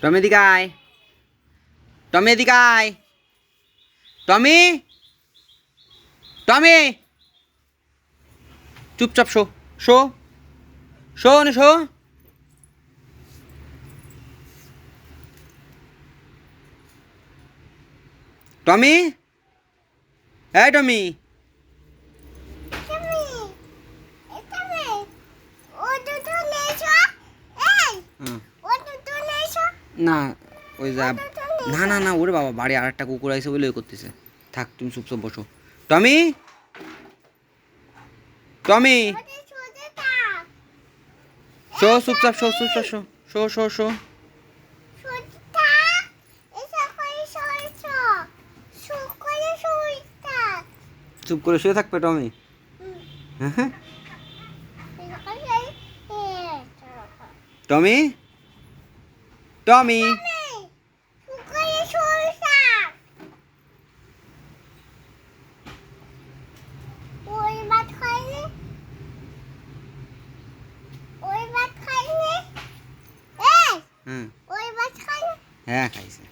টমি এদিকে আয় টমি এদিকে আয় টমি। টমি। চুপচাপ শো শো। শো, নে শো। টমি। এই টমি। না, ওই যা, না না না, ওরে বাবা, বাড়ি আর একটা কুকুর আইসে বলে করতেছে। থাক, তুমি চুপচাপ বসো। টমি? টমি? শো, চুপচাপ শো চুপচাপ শো শো শো শো। চুপ করে শুয়ে থাকবে, টমি? হ্যাঁ হ্যাঁ। টমি? টমি হ্যাঁ হ্যাঁ খাইছে